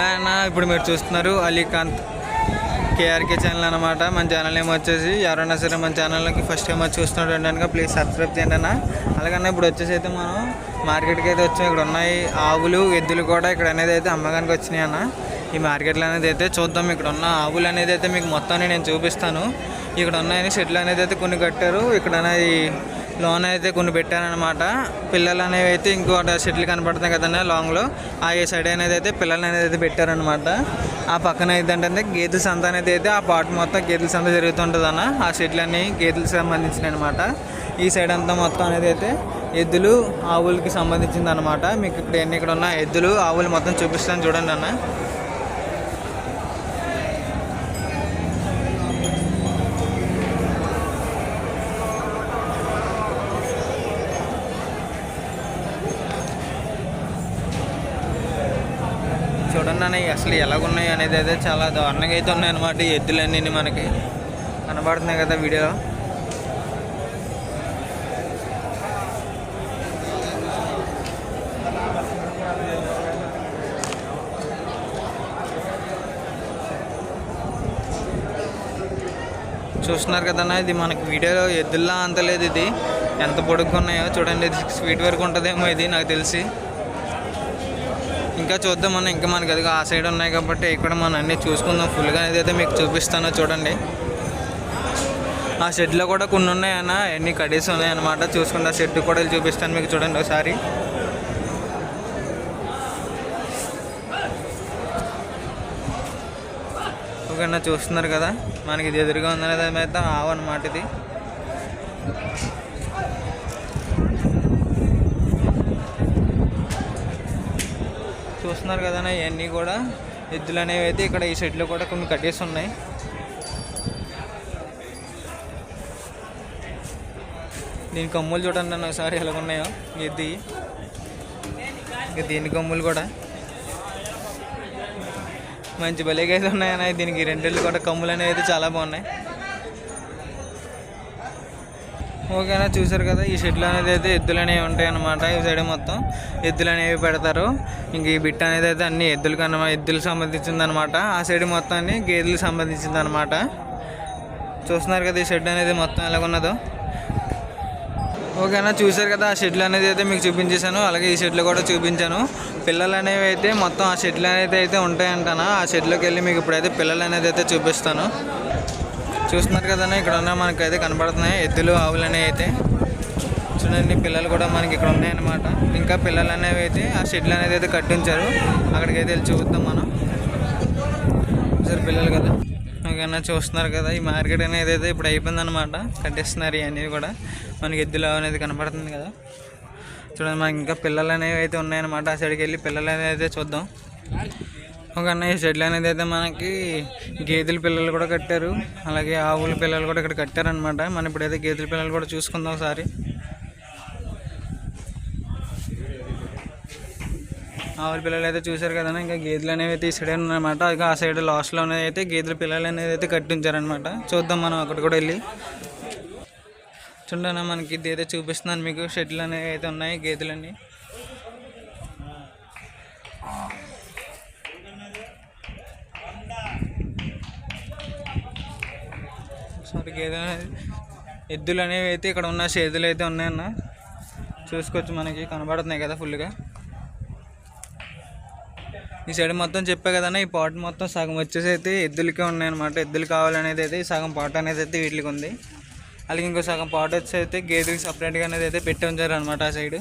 అన్న ఇప్పుడు మీరు చూస్తున్నారు అలీకాంత్ కేఆర్కే ఛానల్ అనమాట మన ఛానల్ ఏమో వచ్చేసి ఎవరైనా సరే మన ఛానల్లోకి ఫస్ట్ టైం వచ్చి చూస్తున్నాడు కనుక ప్లీజ్ సబ్స్క్రైబ్ చేయండి అన్న. అలాగన్నా ఇప్పుడు వచ్చేసి అయితే మనం మార్కెట్కి అయితే వచ్చాం. ఇక్కడ ఉన్నాయి ఆవులు ఎద్దులు కూడా ఇక్కడ అనేది అయితే అమ్మకానికి వచ్చినాయి అన్న. ఈ మార్కెట్లో అనేది అయితే చూద్దాం. ఇక్కడ ఉన్న ఆవులు అనేది అయితే మీకు మొత్తాన్ని నేను చూపిస్తాను. ఇక్కడ ఉన్నాయని షెడ్లు అనేది అయితే కొన్ని కట్టారు. ఇక్కడ అనేది లోన్ అయితే కొన్ని పెట్టారనమాట పిల్లలు అనేవి అయితే ఇంకో షెడ్లు కనపడుతున్నాయి కదండి లాంగ్లో. ఆ ఏ సైడ్ అనేది అయితే పిల్లలు అనేది అయితే పెట్టారనమాట ఆ పక్కన ఏంటంటే గేదెల సంత అనేది అయితే ఆ పాట మొత్తం గేదెల సంత జరుగుతుంటుంది అన్న ఆ షెడ్లు అన్ని గేదెలకు సంబంధించినవి అనమాట ఈ సైడ్ అంతా మొత్తం అనేది అయితే ఎద్దులు ఆవులకి సంబంధించింది అనమాట మీకు ఇక్కడ ఎన్ని ఇక్కడ ఉన్న ఎద్దులు ఆవులు మొత్తం చూపిస్తాను చూడండి అన్న. చూడండి అసలు ఎలాగున్నాయి అనేది అయితే చాలా దారుణంగా అయితే ఉన్నాయి అనమాట ఎద్దులన్నీ మనకి. కనబడుతున్నాయి కదా వీడియోలో. చూస్తున్నారు కదన్నా ఇది మనకి వీడియోలో ఎద్దుల్లా అంత లేదు ఇది. ఎంత పొడుగున్నాయో చూడండి ఇది సిక్స్ ఫీట్ వరకు ఉంటుందేమో ఇది నాకు తెలిసి. ఇంకా చూద్దాం మనం ఇంకా మనకి అది ఆ సైడ్ ఉన్నాయి కాబట్టి ఇక్కడ మనం అన్నీ చూసుకుందాం. ఫుల్గా అనేది అయితే మీకు చూపిస్తానో చూడండి. ఆ షెడ్లో కూడా కొన్ని ఉన్నాయన్న ఎన్ని కడీస్ ఉన్నాయన్నమాట చూసుకుంటే. ఆ షెడ్ కూడా చూపిస్తాను మీకు చూడండి ఒకసారి. ఓకేనా చూస్తున్నారు కదా. మనకి ఇది ఎదురుగా ఉందనేది అయితే ఆవు అనమాట ఇది. చూస్తున్నారు కదా ఇవన్నీ కూడా. ఎద్దులు అనేవి అయితే ఇక్కడ ఈ షెడ్లో కూడా కొన్ని కట్టేసి ఉన్నాయి. దీని కొమ్ములు చూడండి నన్ను ఒకసారి ఎలా ఉన్నాయో ఎద్ది. ఇంకా దీని కొమ్ములు కూడా. మంచి భలేగా అయితే ఉన్నాయన్న. దీనికి రెండేళ్ళు కూడా కమ్ములు అనేవి అయితే చాలా బాగున్నాయి. ఓకేనా చూసారు కదా ఈ షెడ్లు అనేది అయితే ఎద్దులు అనేవి ఉంటాయి అన్నమాట. ఈ సైడ్ మొత్తం ఎద్దులు అనేవి పెడతారు. ఇంక ఈ బిట్ అనేది అయితే అన్ని ఎద్దులకు అన్నమాట ఎద్దులకు సంబంధించింది అనమాట ఆ సైడ్ మొత్తాన్ని గేదెలకు సంబంధించింది అనమాట చూస్తున్నారు కదా ఈ షెడ్ అనేది మొత్తం ఎలాగున్నదో ఓకేనా చూసారు కదా ఆ షెడ్లు అనేది అయితే మీకు చూపించేశాను. అలాగే ఈ షెడ్లు కూడా చూపించాను. పిల్లలు అనేవి అయితే మొత్తం ఆ షెడ్లు అనేది అయితే ఉంటాయంటానా. ఆ షెడ్లోకి వెళ్ళి మీకు ఇప్పుడైతే పిల్లలు అనేది అయితే చూపిస్తాను. చూస్తున్నారు కదా ఇక్కడ ఉన్న మనకైతే కనబడుతున్నాయి. ఎద్దులు ఆవులు అనేవి అయితే. చూడండి పిల్లలు కూడా మనకి ఇక్కడ ఉన్నాయన్నమాట. ఇంకా పిల్లలు అనేవి అయితే ఆ షెడ్లు అనేది అయితే కట్టించారు. అక్కడికి అయితే వెళ్ళి చూద్దాం మనం. సరే పిల్లలు కదా? ఓకేనా చూస్తున్నారు కదా ఈ మార్కెట్ అనేది అయితే ఇప్పుడు అయిపోయిందనమాట కట్టిస్తున్నారు ఇవన్నీ కూడా. మనకి ఎద్దులు అనేది కనబడుతుంది కదా. చూడండి మనకి ఇంకా పిల్లలు అనేవి అయితే ఉన్నాయన్నమాట. ఆ సైడ్కి వెళ్ళి పిల్లలు అనేది అయితే చూద్దాం. ఒక అన్న ఈ షెడ్లు అనేది అయితే మనకి గేదెల పిల్లలు కూడా కట్టారు. అలాగే ఆవుల పిల్లలు కూడా ఇక్కడ కట్టారనమాట మనం ఇప్పుడైతే గేదెల పిల్లలు కూడా చూసుకుందాం ఒకసారి. ఆవుల పిల్లలు అయితే చూశారు కదా ఇంకా గేదెలు అనేవి అయితే ఈ సైడ్ ఉన్నాయన్నమాట ఇక ఆ సైడ్ లాస్ట్లో అయితే గేదెల పిల్లలు అనేది అయితే కట్టించారనమాట చూద్దాం మనం అక్కడ కూడా వెళ్ళి. చూడండి మనకి ఇది అయితే చూపిస్తున్నాను మీకు. షెడ్లు అనేవి అయితే ఉన్నాయి గేదెలన్నీ. సారీ గేదె ఎద్దులు అనేవి అయితే ఇక్కడ ఉన్న చేతులు అయితే ఉన్నాయన్న. చూసుకోవచ్చు మనకి కనబడుతున్నాయి కదా ఫుల్గా ఈ సైడ్ మొత్తం చెప్పా కదన్నా ఈ పాట మొత్తం సగం వచ్చేసి అయితే ఎద్దులకే ఉన్నాయన్నమాట. ఎద్దులు కావాలనేది అయితే ఈ సగం పాట అనేది అయితే వీటికి ఉంది. అలాగే ఇంకో సగం పాట వచ్చి అయితే గేదెకి సపరేట్గా అనేది అయితే పెట్టి ఉంచారు అనమాట ఆ సైడ్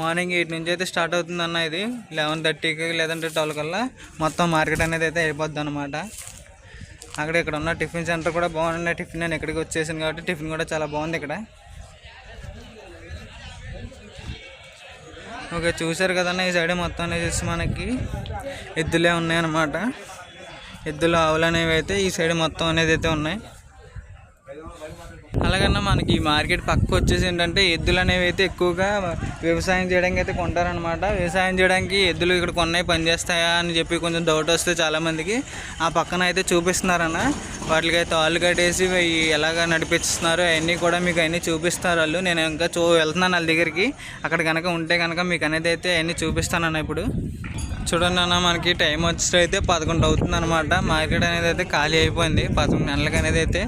మార్నింగ్ ఎయిట్ నుంచి అయితే స్టార్ట్ అవుతుంది అన్న ఇది. లెవెన్ థర్టీకి లేదంటే ట్వెల్వ్ కల్లా మొత్తం మార్కెట్ అనేది అయితే అయిపోద్ది అనమాట అక్కడ ఇక్కడ ఉన్న టిఫిన్ సెంటర్ కూడా బాగుంది. టిఫిన్ నేను ఇక్కడికి వచ్చేసాను కాబట్టి టిఫిన్ కూడా చాలా బాగుంది ఇక్కడ. ఓకే చూసారు కదన్న ఈ సైడ్ మొత్తం అనేది మనకి ఎద్దులే ఉన్నాయన్నమాట. ఎద్దులు ఆవులు అనేవి అయితే ఈ సైడ్ మొత్తం అనేది అయితే ఉన్నాయి. అలాగన్నా మనకి ఈ మార్కెట్ పక్కకు వచ్చేసి ఏంటంటే ఎద్దులు అనేవి అయితే ఎక్కువగా వ్యవసాయం చేయడానికి అయితే కొంటారనమాట వ్యవసాయం చేయడానికి ఎద్దులు ఇక్కడ కొన్నాయి పనిచేస్తాయా అని చెప్పి కొంచెం డౌట్ వస్తే చాలామందికి ఆ పక్కన అయితే చూపిస్తున్నారన్న. వాటికి అయితే కట్టేసి ఎలాగ నడిపిస్తున్నారు అవన్నీ కూడా మీకు అన్నీ చూపిస్తారు వాళ్ళు. నేను ఇంకా చూ వెళ్తున్నాను వాళ్ళ దగ్గరికి. అక్కడ కనుక ఉంటే కనుక మీకు అనేది అయితే అవన్నీ చూపిస్తానన్న ఇప్పుడు. చూడండి అన్న మనకి టైం వచ్చి అయితే పదకొండు అవుతుంది అనమాట మార్కెట్ అనేది అయితే ఖాళీ అయిపోయింది. పదకొండు నెలలకి అనేది అయితే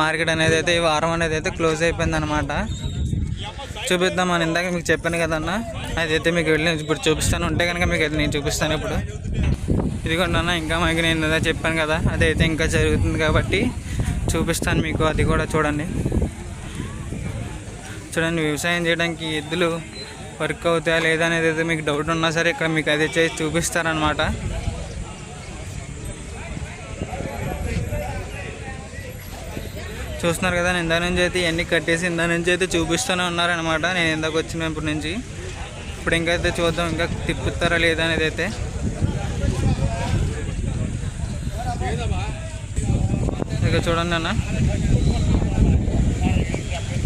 మార్కెట్ అనేది అయితే ఈ వారం అనేది అయితే క్లోజ్ అయిపోయింది అనమాట చూపిద్దాం అని ఇందాక మీకు చెప్పాను కదన్న. అదైతే మీకు వెళ్ళి ఇప్పుడు చూపిస్తాను. ఉంటే కనుక మీకు అయితే నేను చూపిస్తాను ఇప్పుడు. ఇదిగోండి అన్న ఇంకా మీకు నేను ఇందా చెప్పాను కదా అదైతే ఇంకా జరుగుతుంది కాబట్టి చూపిస్తాను మీకు అది కూడా చూడండి. చూడండి వ్యవసాయం చేయడానికి ఎద్దులు వర్క్ అవుతాయా లేదా అనేది అయితే మీకు డౌట్ ఉన్నా సరే ఇక్కడ మీకు అది చేసి చూపిస్తారనమాట చూస్తున్నారు కదా నేను ఇందా నుంచి అయితే ఇవన్నీ కట్టేసి ఇందా నుంచి అయితే చూపిస్తూనే ఉన్నారనమాట నేను ఇందాక వచ్చినప్పటి నుంచి. ఇప్పుడు ఇంకా అయితే చూద్దాం ఇంకా తిప్పుతారా లేదా అనేది అయితే. ఇక చూడండి అన్న.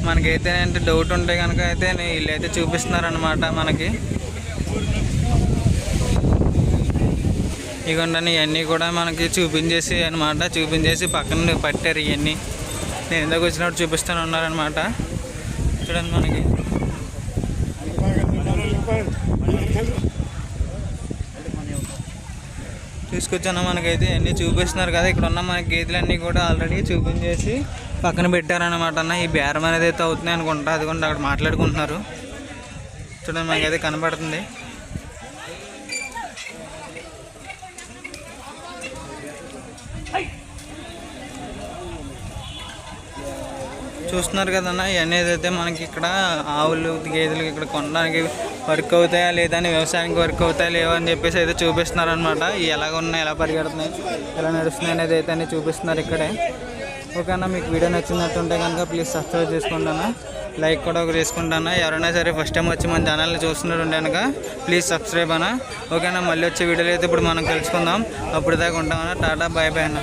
మనకైతే అంటే డౌట్ ఉంటే కనుక అయితే వీళ్ళు వీళ్ళైతే చూపిస్తున్నారనమాట మనకి. ఇగోండి ఇవన్నీ కూడా మనకి చూపించేసి అనమాట చూపించేసి పక్కన పట్టారు ఇవన్నీ. నేను ఎందుకు వచ్చినప్పుడు చూపిస్తూనే ఉన్నారనమాట చూడండి మనకి. తీసుకొచ్చాను మనకైతే అన్నీ చూపిస్తున్నారు కదా ఇక్కడ ఉన్న మన గేదెలన్నీ కూడా ఆల్రెడీ చూపించేసి పక్కన పెట్టారనమాట అన్న. ఈ బేరం అనేది అయితే అవుతుంది అనుకుంటా అది కూడా అక్కడ మాట్లాడుకుంటున్నారు. చూడండి మనకైతే కనబడుతుంది చూస్తున్నారు కదన్నా ఇవన్నీ అయితే మనకి ఇక్కడ ఆవులు గేదెలు ఇక్కడ కొనడానికి వర్క్ అవుతాయా లేదా అని వ్యవసాయానికి వర్క్ అవుతాయా లేవా అని చెప్పేసి అయితే చూపిస్తున్నారు అనమాట ఎలాగ ఉన్నాయి ఎలా పరిగెడుతున్నాయి ఎలా నడుస్తున్నాయి అనేది అయితే అన్ని చూపిస్తున్నారు ఇక్కడే. ఓకేనా మీకు వీడియో నచ్చినట్టుంటే కనుక ప్లీజ్ సబ్స్క్రైబ్ చేసుకుంటాను లైక్ కూడా ఒక చేసుకుంటాను ఎవరైనా సరే ఫస్ట్ టైం వచ్చి మన ఛానల్ని చూస్తున్నట్టుంటే కనుక ప్లీజ్ సబ్స్క్రైబ్ అన్న. ఓకేనా మళ్ళీ వచ్చే వీడియోలో అయితే ఇప్పుడు మనం కలుసుకుందాం. అప్పుడు దాకా ఉంటామన్నా టాటా బాయ్ బాయ్ అన్న.